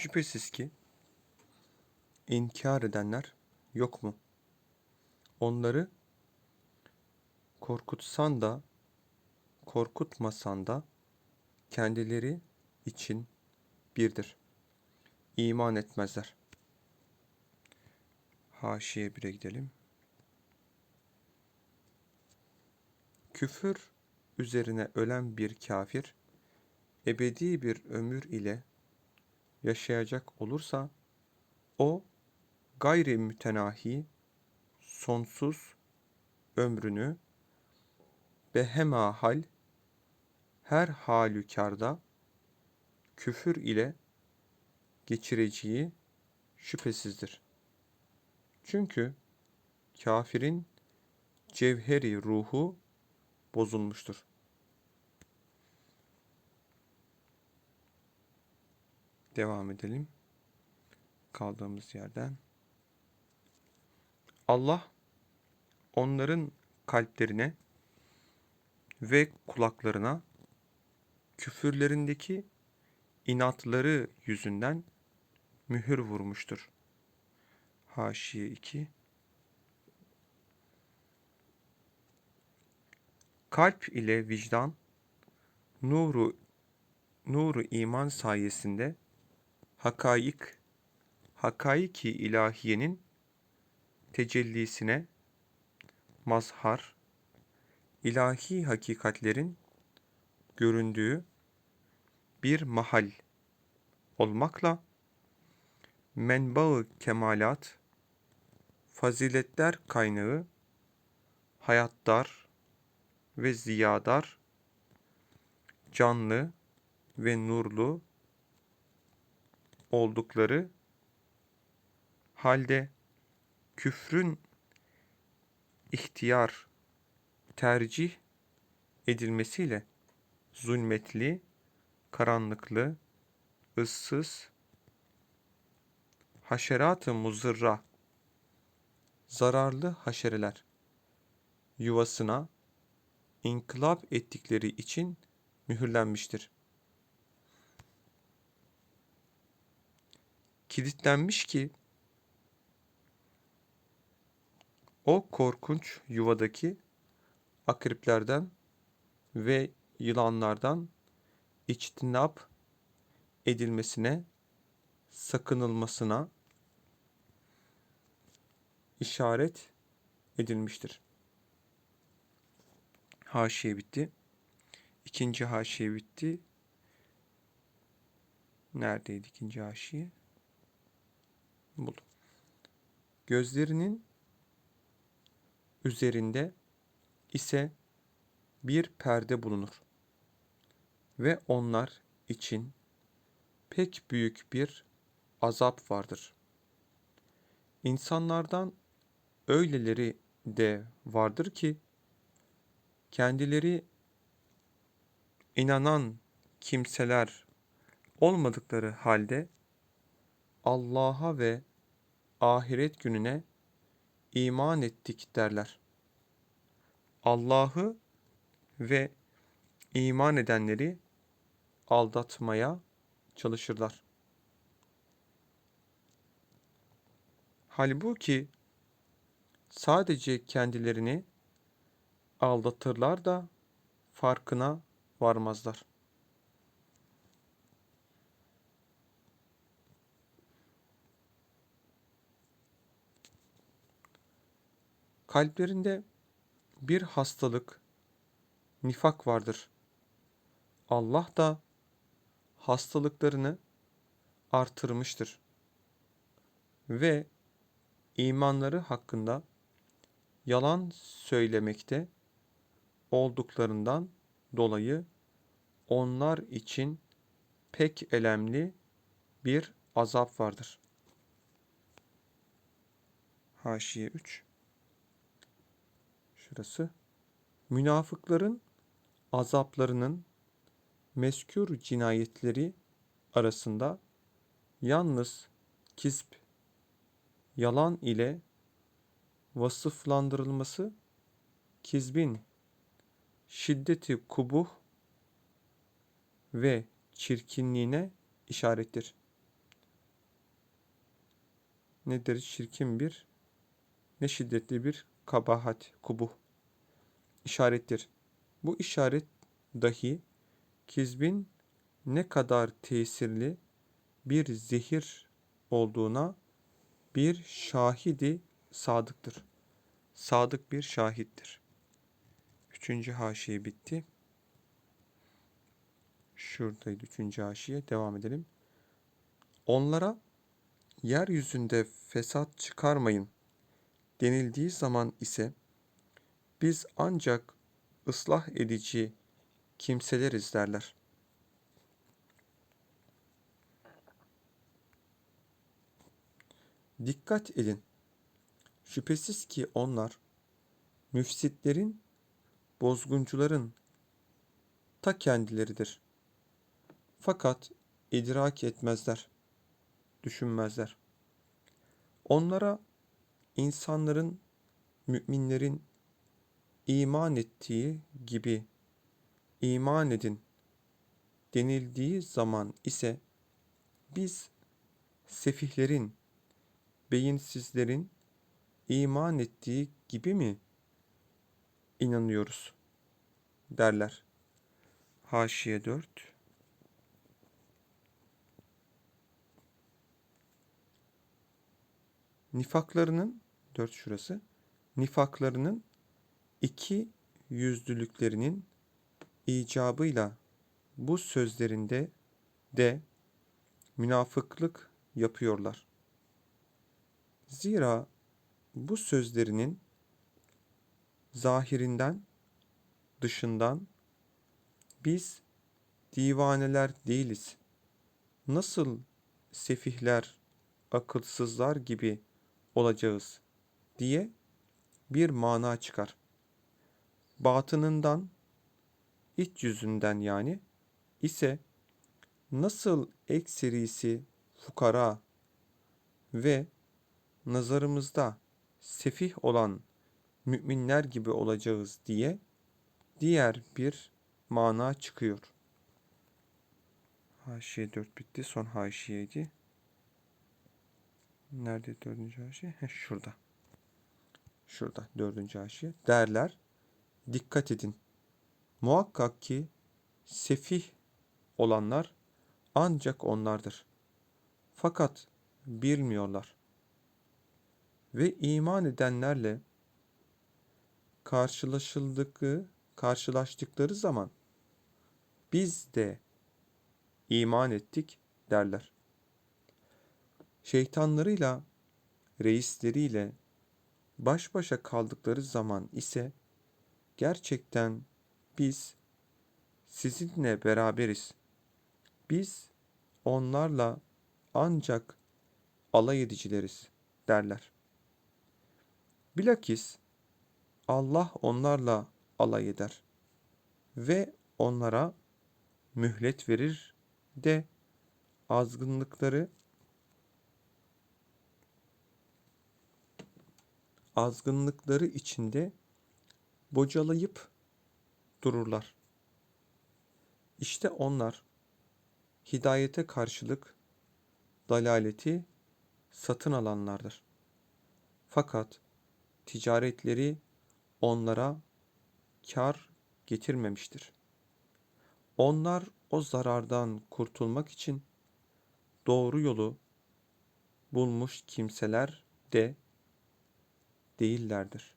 Şüphesiz ki inkar edenler yok mu? Onları korkutsan da korkutmasan da kendileri için birdir. İman etmezler. Haşiye 1'e gidelim. Küfür üzerine ölen bir kafir, ebedi bir ömür ile yaşayacak olursa, o gayri mütenahi, sonsuz ömrünü behema hal, her halükarda küfür ile geçireceği şüphesizdir. Çünkü kafirin cevheri ruhu bozulmuştur. Devam edelim. Kaldığımız yerden. Allah onların kalplerine ve kulaklarına küfürlerindeki inatları yüzünden mühür vurmuştur. Haşiye 2 Kalp ile vicdan nuru nuru iman sayesinde hakaik hakaiki ilahiyenin tecellisine mazhar ilahi hakikatlerin göründüğü bir mahal olmakla menbaı kemalat faziletler kaynağı hayattar ve ziyadar canlı ve nurlu oldukları halde küfrün ihtiyar tercih edilmesiyle zulmetli, karanlıklı, ıssız, haşerat-ı muzırra, zararlı haşereler yuvasına inkılap ettikleri için mühürlenmiştir. Kilitlenmiş ki o korkunç yuvadaki akriplerden ve yılanlardan içtinap edilmesine, sakınılmasına işaret edilmiştir. Haşiye bitti. İkinci haşiye bitti. Neredeydi ikinci haşiye? Buldum. Gözlerinin üzerinde ise bir perde bulunur ve onlar için pek büyük bir azap vardır. İnsanlardan öyleleri de vardır ki kendileri inanan kimseler olmadıkları halde Allah'a ve ahiret gününe iman ettik derler. Allah'ı ve iman edenleri aldatmaya çalışırlar. Halbuki sadece kendilerini aldatırlar da farkına varmazlar. Kalplerinde bir hastalık, nifak vardır. Allah da hastalıklarını artırmıştır. Ve imanları hakkında yalan söylemekte olduklarından dolayı onlar için pek elemli bir azap vardır. Haşiye 3 Şurası. Münafıkların azaplarının meskür cinayetleri arasında yalnız kisp, yalan ile vasıflandırılması kizbin şiddeti kubuh ve çirkinliğine işarettir. nedir? Çirkin bir, ne şiddetli bir kabahat, kubuh işarettir. Bu işaret dahi kizbin ne kadar tesirli bir zehir olduğuna bir şahidi sadıktır. Sadık bir şahittir. Üçüncü haşiye bitti. Şuradaydı üçüncü haşiye. Devam edelim. Onlara yeryüzünde fesat çıkarmayın denildiği zaman ise biz ancak ıslah edici kimseleriz derler. Dikkat edin. Şüphesiz ki onlar müfsitlerin, bozguncuların ta kendileridir. Fakat idrak etmezler, düşünmezler. Onlara insanların, müminlerin iman ettiği gibi iman edin denildiği zaman ise biz sefihlerin, beyinsizlerin iman ettiği gibi mi inanıyoruz derler. Haşiye 4 Nifaklarının 4 şurası. Nifaklarının iki yüzlülüklerinin icabıyla bu sözlerinde de münafıklık yapıyorlar. Zira bu sözlerinin zahirinden, dışından biz divaneler değiliz. Nasıl sefihler, akılsızlar gibi olacağız diye bir mana çıkar. Batınından, iç yüzünden yani ise nasıl ekserisi fukara ve nazarımızda sefih olan müminler gibi olacağız diye diğer bir mana çıkıyor. Haşiye 4 bitti. Son haşiyeydi. Nerede dördüncü haşiye? Şurada. Şurada dördüncü haşiye. Derler. Dikkat edin. Muhakkak ki sefih olanlar ancak onlardır. Fakat bilmiyorlar. Ve iman edenlerle karşılaşıldığı, karşılaştıkları zaman biz de iman ettik derler. Şeytanlarıyla, reisleriyle baş başa kaldıkları zaman ise gerçekten biz sizinle beraberiz. Biz onlarla ancak alay edicileriz derler. Bilakis Allah onlarla alay eder ve onlara mühlet verir de azgınlıkları azgınlıkları içinde bocalayıp dururlar. İşte onlar hidayete karşılık dalaleti satın alanlardır. Fakat ticaretleri onlara kar getirmemiştir. Onlar o zarardan kurtulmak için doğru yolu bulmuş kimseler de değillerdir.